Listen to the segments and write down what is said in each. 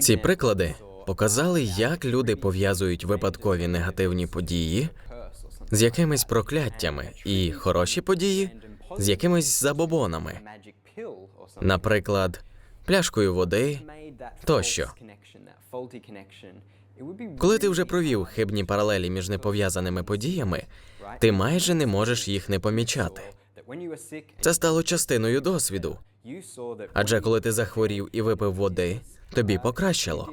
Ці приклади показали, як люди пов'язують випадкові негативні події з якимись прокляттями і хороші події з якимись забобонами, наприклад, пляшкою води тощо. Коли ти вже провів хибні паралелі між непов'язаними подіями, ти майже не можеш їх не помічати. Це стало частиною досвіду. Адже коли ти захворів і випив води, тобі покращило.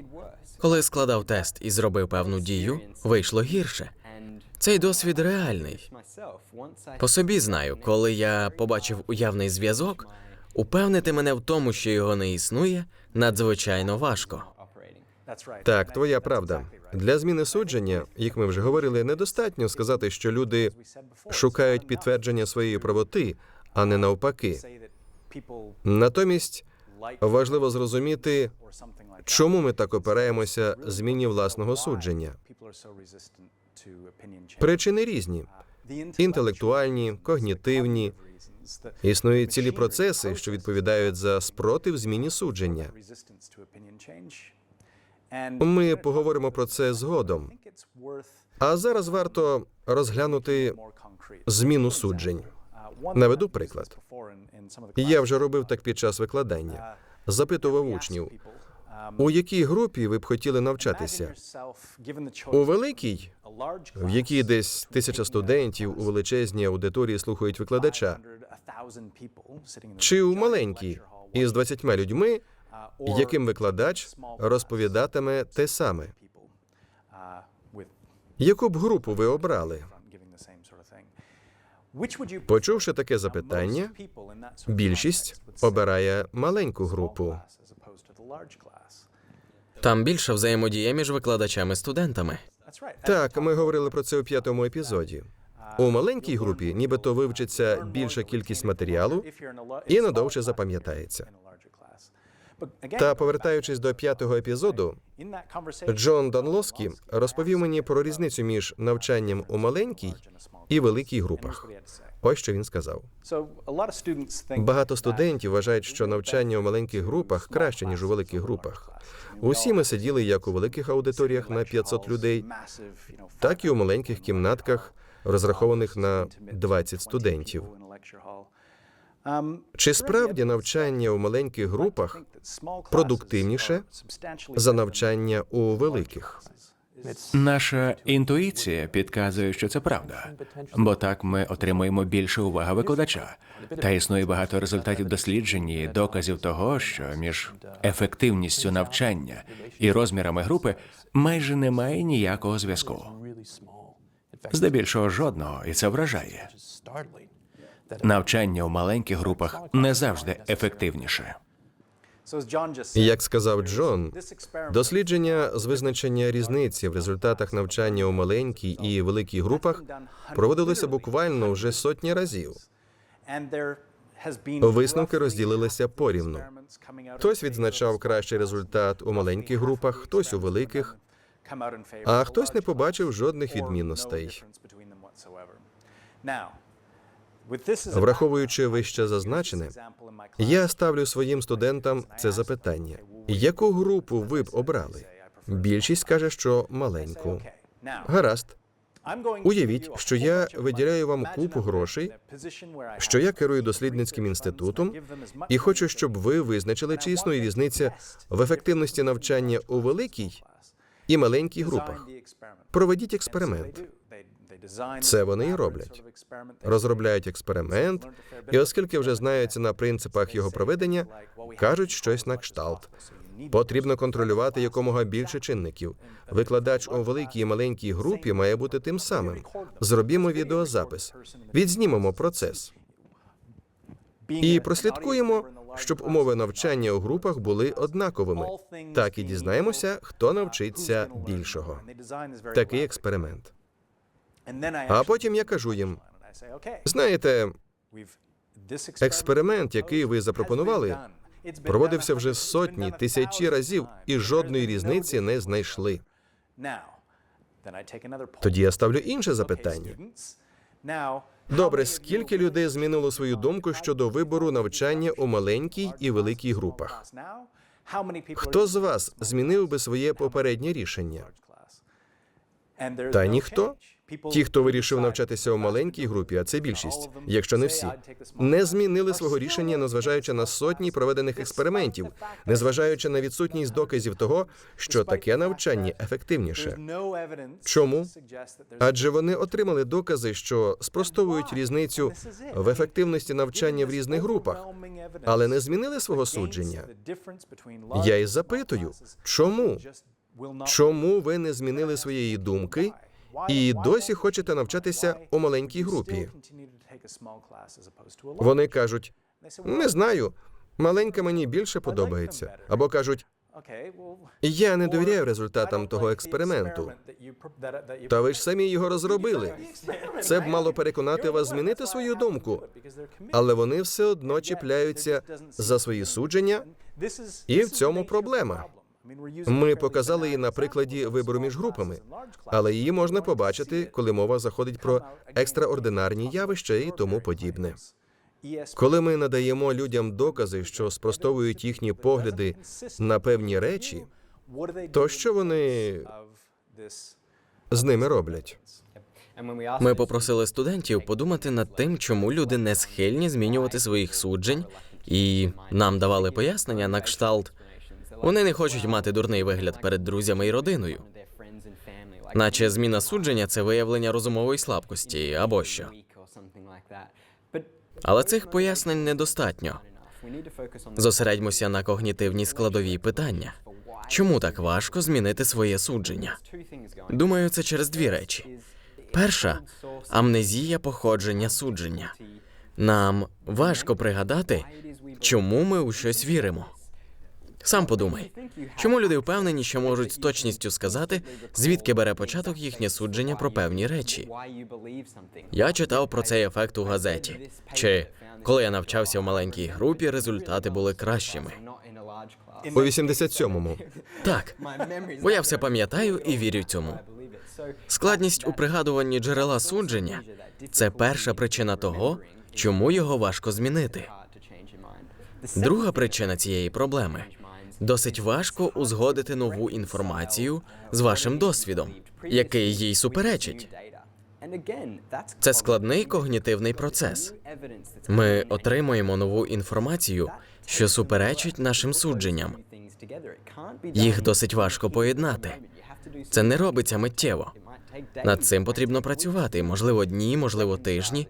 Коли складав тест і зробив певну дію, вийшло гірше. Цей досвід реальний. По собі знаю, коли я побачив уявний зв'язок, упевнити мене в тому, що його не існує, надзвичайно важко. Так, твоя правда. Для зміни судження, як ми вже говорили, недостатньо сказати, що люди шукають підтвердження своєї правоти, а не навпаки. Натомість важливо зрозуміти, чому ми так опираємося зміні власного судження. Причини різні: інтелектуальні, когнітивні. Існують цілі процеси, що відповідають за спротив зміні судження. Ми поговоримо про це згодом. А зараз варто розглянути зміну суджень. Наведу приклад. Я вже робив так під час викладання. Запитував учнів, у якій групі ви б хотіли навчатися? У великій, в якій десь тисяча студентів у величезній аудиторії слухають викладача, чи у маленькій із 20 людьми, яким викладач розповідатиме те саме? Яку б групу ви обрали? Почувши таке запитання, більшість обирає маленьку групу. Там більша взаємодія між викладачами і студентами. Так, ми говорили про це у п'ятому епізоді. У маленькій групі нібито вивчиться більша кількість матеріалу і надовше запам'ятається. Та повертаючись до п'ятого епізоду, Джон Данлоскі розповів мені про різницю між навчанням у маленькій і великій групах. Ось що він сказав. Багато студентів вважають, що навчання у маленьких групах краще ніж у великих групах. Усі ми сиділи як у великих аудиторіях на 500 людей, так і у маленьких кімнатках, розрахованих на 20 студентів. Чи справді навчання у маленьких групах продуктивніше за навчання у великих? Наша інтуїція підказує, що це правда, бо так ми отримуємо більше уваги викладача. Та існує багато результатів досліджень і доказів того, що між ефективністю навчання і розмірами групи майже немає ніякого зв'язку. Здебільшого жодного, і це вражає. Навчання у маленьких групах не завжди ефективніше. Як сказав Джон, дослідження з визначення різниці в результатах навчання у маленькій і великій групах проводилося буквально вже сотні разів. Висновки розділилися порівну. Хтось відзначав кращий результат у маленьких групах, хтось у великих, а хтось не побачив жодних відмінностей. Враховуючи вище зазначене, я ставлю своїм студентам це запитання: яку групу ви б обрали? Більшість каже, що маленьку. Гаразд. Уявіть, що я виділяю вам купу грошей, що я керую дослідницьким інститутом, і хочу, щоб ви визначили, чи існує різниця в ефективності навчання у великій і маленькій групах. Проведіть експеримент. Це вони і роблять. Розробляють експеримент, і оскільки вже знаються на принципах його проведення, кажуть щось на кшталт. Потрібно контролювати якомога більше чинників. Викладач у великій і маленькій групі має бути тим самим. Зробімо відеозапис, відзнімемо процес і прослідкуємо, щоб умови навчання у групах були однаковими. Так і дізнаємося, хто навчиться більшого. Такий експеримент. А потім я кажу їм: знаєте, експеримент, який ви запропонували, проводився вже сотні, тисячі разів, і жодної різниці не знайшли. Тоді я ставлю інше запитання. Добре, скільки людей змінило свою думку щодо вибору навчання у маленькій і великій групах? Хто з вас змінив би своє попереднє рішення? Та ніхто. Ті, хто вирішив навчатися у маленькій групі, а це більшість, якщо не всі, не змінили свого рішення, незважаючи на сотні проведених експериментів, незважаючи на відсутність доказів того, що таке навчання ефективніше. Чому? Адже вони отримали докази, що спростовують різницю в ефективності навчання в різних групах, але не змінили свого судження. Я й запитую, чому? Чому ви не змінили своєї думки і досі хочете навчатися у маленькій групі? Вони кажуть: не знаю, маленька мені більше подобається. Або кажуть, я не довіряю результатам того експерименту. Та ви ж самі його розробили. Це б мало переконати вас змінити свою думку, але вони все одно чіпляються за свої судження, і в цьому проблема. Ми показали її на прикладі вибору між групами, але її можна побачити, коли мова заходить про екстраординарні явища і тому подібне. Коли ми надаємо людям докази, що спростовують їхні погляди на певні речі, то що вони з ними роблять? Ми попросили студентів подумати над тим, чому люди не схильні змінювати своїх суджень, і нам давали пояснення на кшталт. Вони не хочуть мати дурний вигляд перед друзями і родиною. Наче зміна судження це виявлення розумової слабкості або що. Але цих пояснень недостатньо. Зосередьмося на когнітивній складовій питання. Чому так важко змінити своє судження? Думаю, це через дві речі. Перша амнезія походження судження. Нам важко пригадати, чому ми у щось віримо. Сам подумай, чому люди впевнені, що можуть з точністю сказати, звідки бере початок їхнє судження про певні речі. Я читав про цей ефект у газеті. Чи коли я навчався в маленькій групі, результати були кращими. У 87-му. Так, бо я все пам'ятаю і вірю цьому. Складність у пригадуванні джерела судження це перша причина того, чому його важко змінити. Друга причина цієї проблеми досить важко узгодити нову інформацію з вашим досвідом, який їй суперечить. Це складний когнітивний процес. Ми отримуємо нову інформацію, що суперечить нашим судженням. Їх досить важко поєднати. Це не робиться миттєво. Над цим потрібно працювати, можливо, дні, можливо, тижні.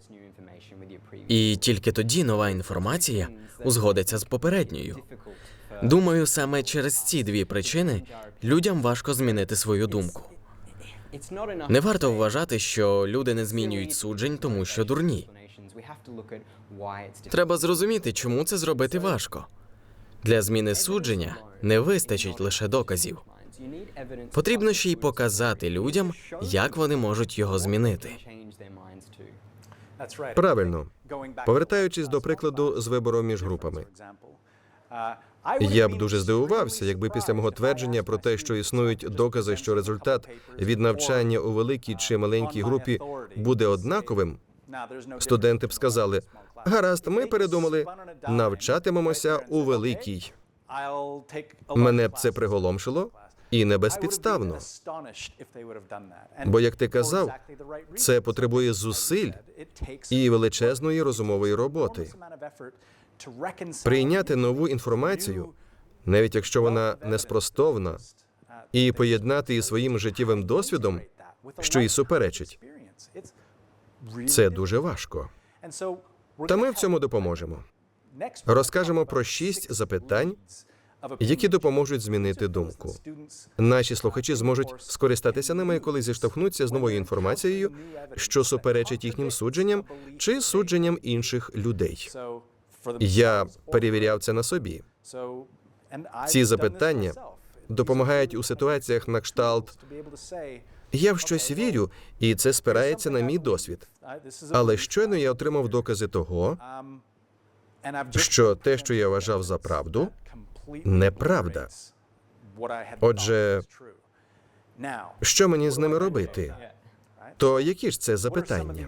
І тільки тоді нова інформація узгодиться з попередньою. Думаю, саме через ці дві причини людям важко змінити свою думку. Не варто вважати, що люди не змінюють суджень, тому що дурні. Треба зрозуміти, чому це зробити важко. Для зміни судження не вистачить лише доказів. Потрібно ще й показати людям, як вони можуть його змінити. Правильно. Повертаючись до прикладу з вибором між групами. Я б дуже здивувався, якби після мого твердження про те, що існують докази, що результат від навчання у великій чи маленькій групі буде однаковим, студенти б сказали: гаразд, ми передумали, навчатимемося у великій. Мене б це приголомшило і не безпідставно. Бо, як ти казав, це потребує зусиль і величезної розумової роботи. Прийняти нову інформацію, навіть якщо вона неспростовна, і поєднати її своїм життєвим досвідом, що їй суперечить. Це дуже важко. Та ми в цьому допоможемо. Розкажемо про шість запитань, які допоможуть змінити думку. Наші слухачі зможуть скористатися ними, коли зіштовхнуться з новою інформацією, що суперечить їхнім судженням чи судженням інших людей. Я перевіряв це на собі. Ці запитання Допомагають у ситуаціях на кшталт я в щось вірю, і це спирається на мій досвід. Але щойно я отримав докази того, що те, що я вважав за правду, неправда. Отже, що мені з ними робити? То які ж це запитання? запитання?